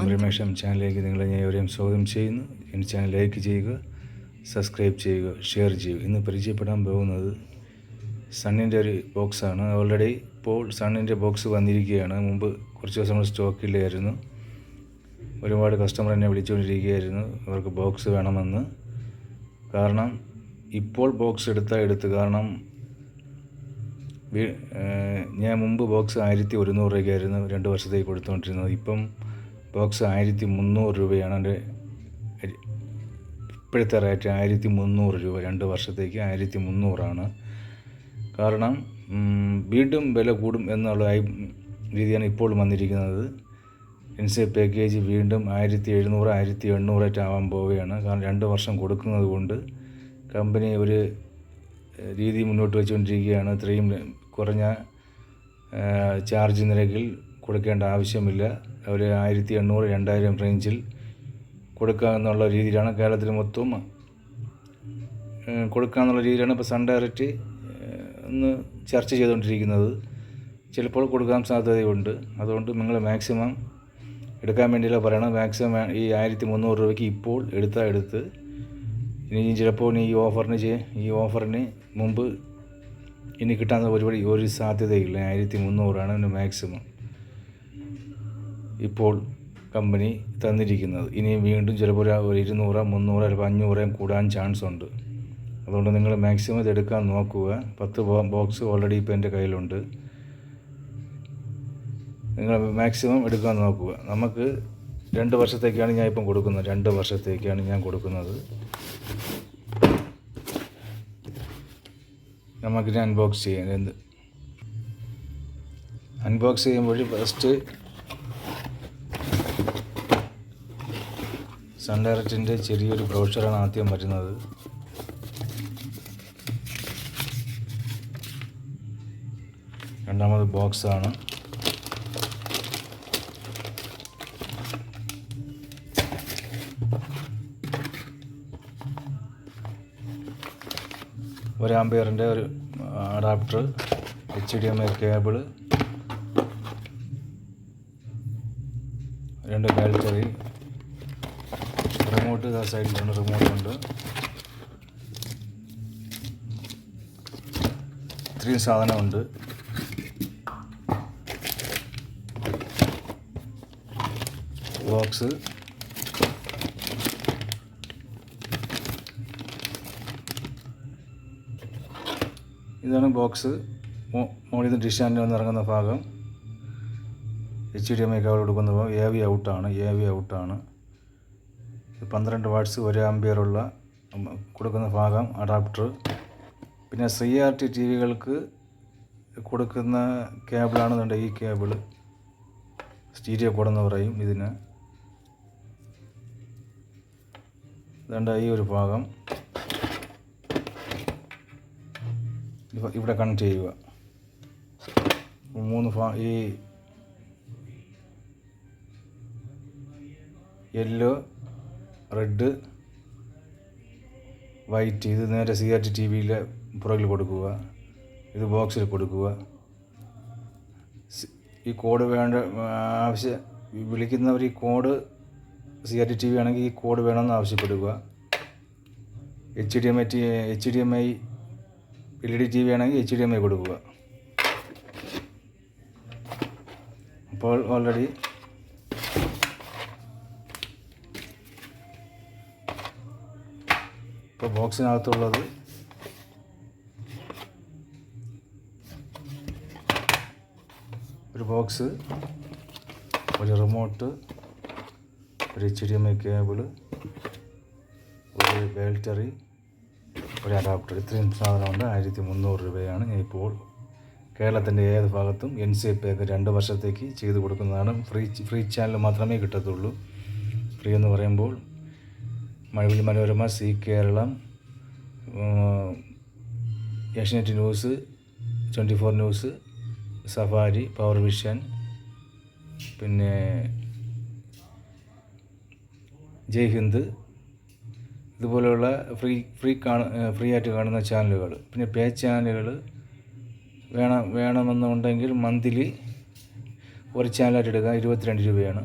എംബ്രിമേഷം ചാനലിലേക്ക് നിങ്ങളെ ഞാൻ എവരെയും സ്വാഗതം ചെയ്യുന്നു. എന്റെ ചാനൽ ലൈക്ക് ചെയ്യുക സബ്സ്ക്രൈബ് ചെയ്യുക ഷെയർ ചെയ്യുക. ഇന്ന് പരിചയപ്പെടാൻ പോകുന്നത് സണ്ണിന്റെ ഒരു ബോക്സാണ്. ഓൾറെഡി ഇപ്പോൾ സണ്ണിന്റെ ബോക്സ് വന്നിരിക്കുകയാണ്. മുമ്പ് കുറച്ച് ദിവസം നമ്മൾ സ്റ്റോക്കില്ലായിരുന്നു ഒരുപാട് കസ്റ്റമർ എന്നെ വിളിച്ചുകൊണ്ടിരിക്കുകയായിരുന്നു. അവർക്ക് ബോക്സ് വേണമെന്ന്. കാരണം ഇപ്പോൾ ബോക്സ് എടുത്താൽ എടുത്ത്. കാരണം ഞാൻ മുമ്പ് ബോക്സ് ആയിരത്തി ഒരുന്നൂറ് രൂപയ്ക്കായിരുന്നു രണ്ട് വർഷത്തേക്ക് കൊടുത്തുകൊണ്ടിരുന്നത്. ഇപ്പം ബോക്സ് ആയിരത്തി മുന്നൂറ് രൂപയാണ് എന്റെ ഇപ്പോഴത്തെ റേറ്റ് ആയിരത്തി മുന്നൂറ് രൂപ രണ്ട് വർഷത്തേക്ക് ആയിരത്തി മുന്നൂറാണ്. കാരണം വീണ്ടും വില കൂടും എന്നുള്ള രീതിയാണ് ഇപ്പോൾ വന്നിരിക്കുന്നത്. എൻ സി പാക്കേജ് വീണ്ടും ആയിരത്തി എഴുന്നൂറ് ആയിരത്തി എണ്ണൂറായിട്ട് ആവാൻ പോവുകയാണ്. കാരണം രണ്ട് വർഷം കൊടുക്കുന്നത് കൊണ്ട് കമ്പനി ഒരു രീതി മുന്നോട്ട് വെച്ചുകൊണ്ടിരിക്കുകയാണ്. ഇത്രയും കുറഞ്ഞ ചാർജ് നിരക്കിൽ കൊടുക്കേണ്ട ആവശ്യമില്ല. ഒരു ആയിരത്തി എണ്ണൂറ് രണ്ടായിരം റേഞ്ചിൽ കൊടുക്കുക എന്നുള്ള രീതിയിലാണ് കേരളത്തിൽ മൊത്തം കൊടുക്കുക എന്നുള്ള രീതിയിലാണ് ഇപ്പോൾ സൺ ഡയറക്റ്റ് ഒന്ന് ചർച്ച ചെയ്തുകൊണ്ടിരിക്കുന്നത്. ചിലപ്പോൾ കൊടുക്കാൻ സാധ്യതയുണ്ട്. അതുകൊണ്ട് നിങ്ങൾ മാക്സിമം എടുക്കാൻ വേണ്ടിയുള്ള പറയണം മാക്സിമം ഈ ആയിരത്തി മുന്നൂറ് രൂപയ്ക്ക് ഇപ്പോൾ എടുത്താൽ എടുത്ത്. ഇനി ചിലപ്പോൾ ഈ ഓഫറിന് ഈ ഓഫറിന് മുമ്പ് ഇനി കിട്ടാൻ ഒരുപാട് ഒരു സാധ്യതയില്ല. ആയിരത്തി മുന്നൂറാണ് ഇതിന് മാക്സിമം ഇപ്പോൾ കമ്പനി തന്നിരിക്കുന്നത്. ഇനി വീണ്ടും ചിലപ്പോൾ ഒരു ഒരു ഇരുന്നൂറ് മുന്നൂറ് ചിലപ്പോൾ അഞ്ഞൂറേയും കൂടാൻ ചാൻസ് ഉണ്ട്. അതുകൊണ്ട് നിങ്ങൾ മാക്സിമം ഇത് എടുക്കാൻ നോക്കുക. പത്ത് ബോക്സ് ഓൾറെഡി ഇപ്പോൾ എന്റെ കയ്യിലുണ്ട്. നിങ്ങൾ മാക്സിമം എടുക്കാൻ നോക്കുക. നമുക്ക് രണ്ട് വർഷത്തേക്കാണ് ഞാൻ ഇപ്പം കൊടുക്കുന്നത്. രണ്ട് വർഷത്തേക്കാണ് ഞാൻ കൊടുക്കുന്നത്. നമുക്കിനി അൺബോക്സ് ചെയ്യാം. എന്ത്? അൺബോക്സ് ചെയ്യുമ്പോൾ ഫസ്റ്റ് സൺ ഡയറക്റ്റിന്റെ ചെറിയൊരു ബ്രോഷറാണ് ആദ്യം വരുന്നത്. രണ്ടാമത് ബോക്സാണ് ഒരു ആംബിയറിന്റെ ഒരു adapter H D M I cable രണ്ട് ബാറ്ററി റിമോട്ട് ആ സൈഡിലാണ് റിമോട്ട് ഉണ്ട്. ഇത്രയും സാധനമുണ്ട്. ബോക്സ് ഇതാണ് ബോക്സ്. മുകളിൽ നിന്ന് ഡിഷ് ആൻഡ് ഇറങ്ങുന്ന ഭാഗം. H D M I cover കൊടുക്കുന്ന ഭാഗം. എ വി ഔട്ടാണ് എ വി ഔട്ടാണ് പന്ത്രണ്ട് വാട്ട്സ് ഒരു ആംബിയറുള്ള കൊടുക്കുന്ന ഭാഗം അഡാപ്റ്റർ പിന്നെ സി ആർ ടി ടി വികൾക്ക് കൊടുക്കുന്ന കേബിളാണെന്നുണ്ട് ഈ കേബിൾ സ്റ്റീരിയോ കോഡെന്ന് പറയും ഇതിന്. ഈ ഒരു ഭാഗം. ഇവിടെ കണക്ട് ചെയ്യുക. മൂന്ന് ഫാ ഈ യെല്ലോ റെഡ് വൈറ്റ് ഇത് നേരെ സി ആർ ടി ടി വിയിലെ പുറകിൽ കൊടുക്കുക. ഇത് ബോക്സിൽ കൊടുക്കുക. ഈ കോഡ് വേണ്ട ആവശ്യം വിളിക്കുന്നവർ ഈ code C R T T V ആണെങ്കിൽ ഈ കോഡ് വേണമെന്ന് ആവശ്യപ്പെടുക. H D M I T H D M I L E D T V ആണെങ്കിൽ എച്ച് ഡി എം ഐ കൊടുക്കുക. അപ്പോൾ ഓൾറെഡി ഇപ്പോൾ ബോക്സിനകത്തുള്ളത് ഒരു ബോക്സ് ഒരു റിമോട്ട് ഒരു H D M I cable ഒരു ബാറ്ററി ഒരു അഡാപ്റ്റർ ഇത്രയും സാധനമുണ്ട് ആയിരത്തി മുന്നൂറ് രൂപയാണ് ഇപ്പോൾ കേരളത്തിന്റെ ഏത് ഭാഗത്തും എൻ സി പേക്ക് രണ്ട് വർഷത്തേക്ക് ചെയ്തു കൊടുക്കുന്നതാണ്. ഫ്രീ ഫ്രീ ചാനൽ മാത്രമേ കിട്ടത്തുള്ളൂ. ഫ്രീ എന്ന് പറയുമ്പോൾ Mazhavil Manorama Zee Keralam Asianet news twenty four news Safari Power Vision പിന്നെ ജയ് ഹിന്ദ് ഇതുപോലെയുള്ള ഫ്രീ ഫ്രീ കാണ ഫ്രീ ആയിട്ട് കാണുന്ന ചാനലുകൾ. പിന്നെ പേ ചാനലുകൾ വേണം വേണമെന്നുണ്ടെങ്കിൽ മന്ത്ലി ഒരു ചാനലായിട്ട് എടുക്കുക. ഇരുപത്തിരണ്ട് രൂപയാണ്.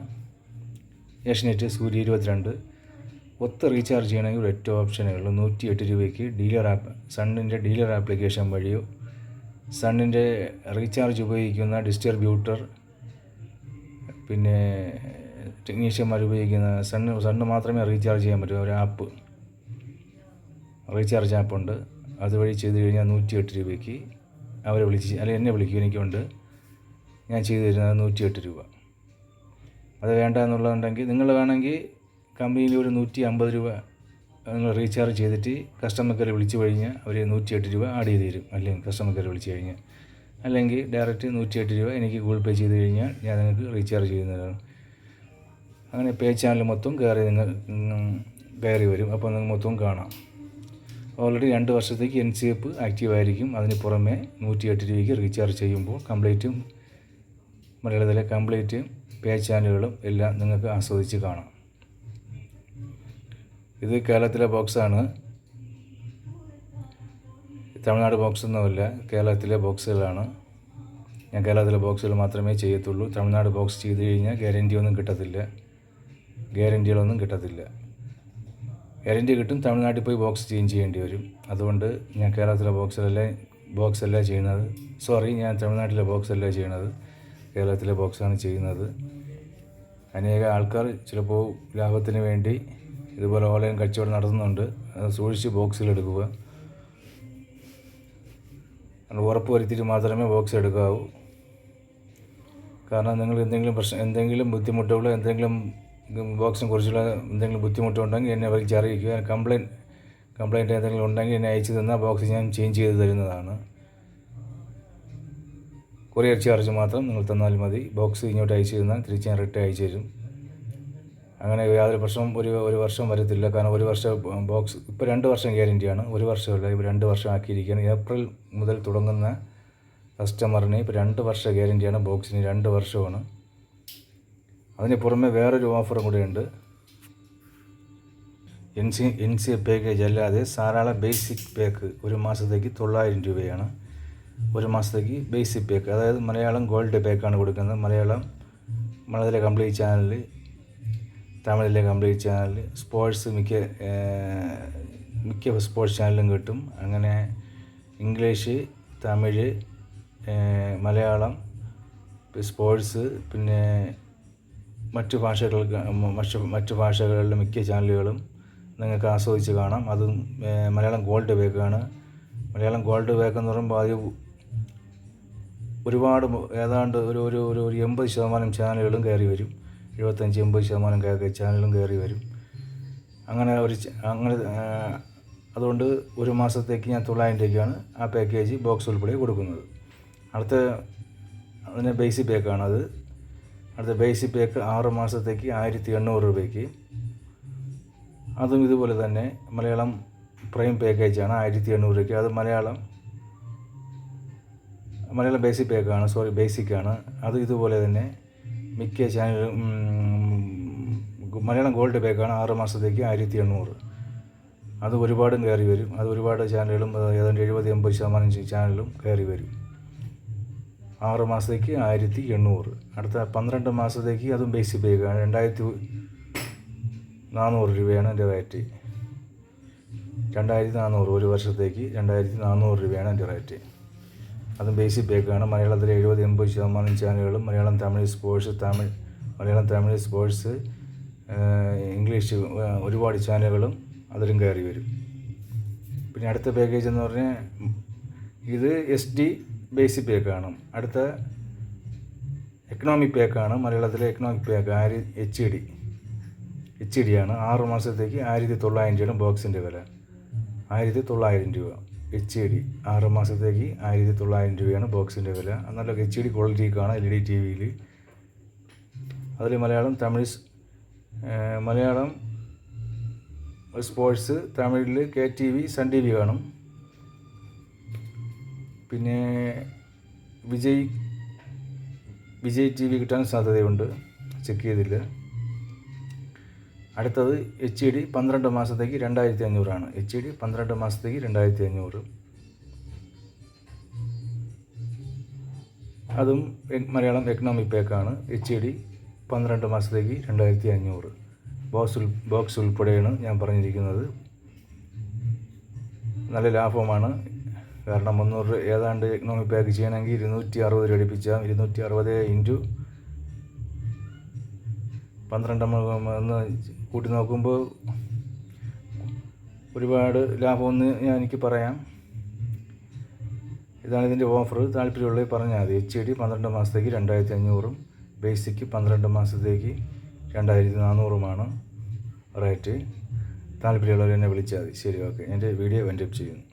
ഏഷ്യനെറ്റ് സൂര്യ ഇരുപത്തിരണ്ട്. ഒത്ത് റീചാർജ് ചെയ്യണമെങ്കിൽ ഒറ്റ ഓപ്ഷനുകൾ നൂറ്റി എട്ട് രൂപയ്ക്ക് ഡീലർ ആപ്പ് സണ്ണിന്റെ ഡീലർ ആപ്ലിക്കേഷൻ വഴിയോ സണ്ണിന്റെ റീചാർജ് ഉപയോഗിക്കുന്ന ഡിസ്ട്രിബ്യൂട്ടർ പിന്നെ ടെക്നീഷ്യന്മാർ ഉപയോഗിക്കുന്ന സണ്ണ് സണ്ണ് മാത്രമേ റീചാർജ് ചെയ്യാൻ പറ്റൂ. ഒരു ആപ്പ്. റീചാർജ് ആപ്പുണ്ട് അതുവഴി ചെയ്ത് കഴിഞ്ഞാൽ നൂറ്റി എട്ട് രൂപയ്ക്ക് അവരെ വിളിച്ച് അല്ലെങ്കിൽ എന്നെ വിളിക്കും എനിക്കുണ്ട്. ഞാൻ ചെയ്തു തരുന്നത് നൂറ്റി എട്ട് രൂപ. അത് വേണ്ട എന്നുള്ളതുണ്ടെങ്കിൽ നിങ്ങൾ വേണമെങ്കിൽ കമ്പനിയിൽ ഒരു നൂറ്റി അമ്പത് രൂപ നിങ്ങൾ റീചാർജ് ചെയ്തിട്ട് കസ്റ്റമർ കെയർ വിളിച്ചു കഴിഞ്ഞാൽ അവർ നൂറ്റി എട്ട് രൂപ ആഡ് ചെയ്ത് തരും. അല്ലെങ്കിൽ കസ്റ്റമർ കെയർ വിളിച്ചു കഴിഞ്ഞാൽ. അല്ലെങ്കിൽ ഡയറക്റ്റ് നൂറ്റി എട്ട് രൂപ എനിക്ക് ഗൂഗിൾ പേ ചെയ്ത് കഴിഞ്ഞാൽ ഞാൻ നിങ്ങൾക്ക് റീചാർജ് ചെയ്യുന്നതാണ് അങ്ങനെ പേ ചാനൽ മൊത്തം കയറി നിങ്ങൾ കയറി വരും. അപ്പോൾ നിങ്ങൾ മൊത്തം കാണാം. ഓൾറെഡി രണ്ട് വർഷത്തേക്ക് എൻ സി എഫ് ആക്റ്റീവ് ആയിരിക്കും. അതിന് പുറമെ നൂറ്റി എട്ട് രൂപയ്ക്ക് റീചാർജ് ചെയ്യുമ്പോൾ കംപ്ലീറ്റും മലയാളത്തിലെ കംപ്ലീറ്റ് പേ ചാനലുകളും എല്ലാം നിങ്ങൾക്ക് ആസ്വദിച്ച് കാണാം. ഇത് കേരളത്തിലെ ബോക്സാണ് തമിഴ്നാട് ബോക്സ് ഒന്നുമില്ല കേരളത്തിലെ ബോക്സുകളാണ് ഞാൻ കേരളത്തിലെ ബോക്സുകൾ മാത്രമേ ചെയ്യത്തുള്ളൂ. തമിഴ്നാട് ബോക്സ് ചെയ്ത് കഴിഞ്ഞാൽ ഗ്യാരന്റി ഒന്നും കിട്ടത്തില്ല. ഗ്യാരന്റികളൊന്നും കിട്ടത്തില്ല. ഗ്യാരന്റി കിട്ടും. തമിഴ്നാട്ടിൽ പോയി ബോക്സ് ചേഞ്ച് ചെയ്യേണ്ടി വരും. അതുകൊണ്ട് ഞാൻ കേരളത്തിലെ ബോക്സിലല്ലേ ബോക്സ് ചെയ്യുന്നത്? സോറി ഞാൻ തമിഴ്നാട്ടിലെ ബോക്സ് അല്ല ചെയ്യണത് കേരളത്തിലെ ബോക്സാണ് ചെയ്യുന്നത്. അനേക ആൾക്കാർ ചിലപ്പോൾ ലാഭത്തിന് വേണ്ടി ഇതുപോലെ ഓൺലൈൻ കച്ചവടം നടത്തുന്നുണ്ട്. അത് സൂക്ഷിച്ച് ബോക്സിലെടുക്കുക ഉറപ്പ് വരുത്തിയിട്ട് മാത്രമേ ബോക്സ് എടുക്കാവൂ. കാരണം നിങ്ങൾ എന്തെങ്കിലും പ്രശ്നം എന്തെങ്കിലും ബുദ്ധിമുട്ടുകളോ എന്തെങ്കിലും ബോക്സിനെ കുറിച്ചുള്ള എന്തെങ്കിലും ബുദ്ധിമുട്ടുണ്ടെങ്കിൽ എന്നെ വിളിച്ച് അറിയിക്കുക. കംപ്ലയിന്റ് കംപ്ലയിന്റ് എന്തെങ്കിലും ഉണ്ടെങ്കിൽ എന്നെ അയച്ചു തന്നാൽ ബോക്സ് ഞാൻ ചേഞ്ച് ചെയ്ത് തരുന്നതാണ്. കൊറിയർ ചാർജ് മാത്രം നിങ്ങൾ തന്നാൽ മതി. ബോക്സ് ഇങ്ങോട്ട് അയച്ചു തന്നാൽ തിരിച്ച് ഞാൻ റിട്ടേൺ അയച്ചു തരും. അങ്ങനെ യാതൊരു പ്രശ്നവും ഒരു ഒരു വർഷം വരത്തില്ല. കാരണം ഒരു വർഷം ബോക്സ് ഇപ്പോൾ രണ്ട് വർഷം ഗ്യാരന്റിയാണ്. ഒരു വർഷമല്ല ഇപ്പോൾ രണ്ട് വർഷം ആക്കിയിരിക്കുകയാണ് ഏപ്രിൽ മുതൽ തുടങ്ങുന്ന കസ്റ്റമറിന് ഇപ്പോൾ രണ്ട് വർഷം ഗ്യാരന്റിയാണ് ബോക്സിന് രണ്ട് വർഷമാണ്. അതിന് പുറമെ വേറൊരു ഓഫറും കൂടിയുണ്ട്. N C N C package അല്ലാതെ സാധാരണ ബേസിക് പാക്ക് ഒരു മാസത്തേക്ക് തൊള്ളായിരം രൂപയാണ്. ഒരു മാസത്തേക്ക് ബേസിക് പാക്ക് അതായത് മലയാളം ഗോൾഡ് പാക്കാണ് കൊടുക്കുന്നത്. മലയാളം മലയാളത്തിലെ കംപ്ലീറ്റ് ചാനലിൽ തമിഴിലെ കംപ്ലീറ്റ് ചാനലിൽ സ്പോർട്സ് മിക്ക മിക്ക സ്പോർട്സ് ചാനലും കിട്ടും. അങ്ങനെ ഇംഗ്ലീഷ് തമിഴ് മലയാളം സ്പോർട്സ് പിന്നെ മറ്റു ഭാഷകൾ മറ്റു ഭാഷകളിലെ മിക്ക ചാനലുകളും നിങ്ങൾക്ക് ആസ്വദിച്ച് കാണാം. അതും മലയാളം ഗോൾഡ് ബാക്കാണ് മലയാളം ഗോൾഡ് ബാക്ക് എന്ന് പറയുമ്പോൾ അത് ഒരുപാട് ഏതാണ്ട് ഒരു ഒരു ഒരു ഒരു എൺപത് ശതമാനം ചാനലുകളും കയറി വരും. എഴുപത്തഞ്ച് എൺപത് ശതമാനം ചാനലും കയറി വരും. അങ്ങനെ ഒരു അങ്ങനെ അതുകൊണ്ട് ഒരു മാസത്തേക്ക് ഞാൻ തൊള്ളായിരം രൂപയ്ക്കാണ് ആ പാക്കേജ് ബോക്സ് ഉൾപ്പെടെ കൊടുക്കുന്നത്. അടുത്ത അതിന് ബേസിക് പാക്കാണത് അടുത്ത ബേസിക് പാക്ക് ആറ് മാസത്തേക്ക് ആയിരത്തി എണ്ണൂറ് രൂപയ്ക്ക്. അതും ഇതുപോലെ തന്നെ മലയാളം പ്രൈം പാക്കേജാണ് ആയിരത്തി എണ്ണൂറ് രൂപയ്ക്ക്. അത് മലയാളം മലയാളം ബേസിക് പാക്കാണ് സോറി ബേസിക്കാണ് അത് ഇതുപോലെ തന്നെ മിക്ക ചാനലും മലയാളം ഗോൾഡ് പാക്കാണ് ആറ് മാസത്തേക്ക് ആയിരത്തി എണ്ണൂറ്. അത് ഒരുപാടും കയറി വരും. അത് ഒരുപാട് ചാനലുകളും ഏതാണ്ട് എഴുപത് എൺപത് ശതമാനം ചാനലും കയറി വരും. ആറ് മാസത്തേക്ക് ആയിരത്തി എണ്ണൂറ്. അടുത്ത പന്ത്രണ്ട് മാസത്തേക്ക് അതും ബേസിക് പേ രണ്ടായിരത്തി നാനൂറ് രൂപയാണ് എന്റെ റേറ്റ് രണ്ടായിരത്തി നാനൂറ് ഒരു വർഷത്തേക്ക് രണ്ടായിരത്തി നാനൂറ് രൂപയാണ് എന്റെ റേറ്റ് അതും ബേസിക് പേക്കാണ് മലയാളത്തിലെ എഴുപത് എൺപത് ശതമാനം ചാനലുകളും Malayalam Tamil sports Tamil Malayalam Tamil sports English ഒരുപാട് ചാനലുകളും അതിലും കയറി വരും. പിന്നെ അടുത്ത പാക്കേജ് എന്ന് പറഞ്ഞാൽ ഇത് എസ് ഡി ബേസിക് പേ കാണും. അടുത്ത എക്കണോമിക് പേ കാണും. മലയാളത്തിലെ എക്കണോമിക് പേ ആയിരം എച്ച് ഡി എച്ച് ഡി ആണ്. ആറ് മാസത്തേക്ക് ആയിരത്തി തൊള്ളായിരം രൂപയാണ് ബോക്സിന്റെ വില. ആയിരത്തി തൊള്ളായിരം രൂപ എച്ച് ഡി ആറ് മാസത്തേക്ക് ആയിരത്തി തൊള്ളായിരം രൂപയാണ് ബോക്സിന്റെ വില. നല്ല എച്ച് ഡി ക്വാളിറ്റി കാണാം എൽ ഇ ഡി ടി വിയിൽ അതിൽ മലയാളം തമിഴ് മലയാളം സ്പോർട്സ് തമിഴിൽ K T V Sun T V കാണും. പിന്നെ വിജയ് വിജയ് ടി വി കിട്ടാൻ സാധ്യതയുണ്ട്. ചെക്ക് ചെയ്തില്ല. അടുത്തത് എച്ച് ഡി പന്ത്രണ്ട് മാസത്തേക്ക് രണ്ടായിരത്തി അഞ്ഞൂറാണ് എച്ച് ഡി പന്ത്രണ്ട് മാസത്തേക്ക് രണ്ടായിരത്തി അഞ്ഞൂറ് അതും മലയാളം എക്കണോമിക് പാക്കാണ് എച്ച് ഡി പന്ത്രണ്ട് മാസത്തേക്ക് രണ്ടായിരത്തി അഞ്ഞൂറ് ബോക്സ് ബോക്സ് ഉൾപ്പെടെയാണ് ഞാൻ പറഞ്ഞിരിക്കുന്നത്. നല്ല ലാഭമാണ് കാരണം മുന്നൂറ് ഏതാണ്ട് എക്കണോമിക് പാക്ക് ചെയ്യണമെങ്കിൽ ഇരുന്നൂറ്റി അറുപത് രൂപ അടുപ്പിച്ചാൽ ഇരുന്നൂറ്റി അറുപത് ഇന്റു പന്ത്രണ്ട് എന്ന് കൂട്ടി നോക്കുമ്പോൾ ഒരുപാട് ലാഭമെന്ന് ഞാൻ എനിക്ക് പറയാം. ഇതാണ് ഇതിന്റെ ഓഫർ താല്പര്യമുള്ളത് പറഞ്ഞാൽ മതി. എച്ച് ഡി പന്ത്രണ്ട് മാസത്തേക്ക് രണ്ടായിരത്തി അഞ്ഞൂറും ബേസിക്ക് പന്ത്രണ്ട് മാസത്തേക്ക് രണ്ടായിരത്തി നാനൂറുമാണ് റേറ്റ് താല്പര്യമുള്ളവർ എന്നെ വിളിച്ചാൽ മതി. ശരി ഓക്കെ എന്റെ വീഡിയോ വെന്റപ്പ് ചെയ്യുന്നു.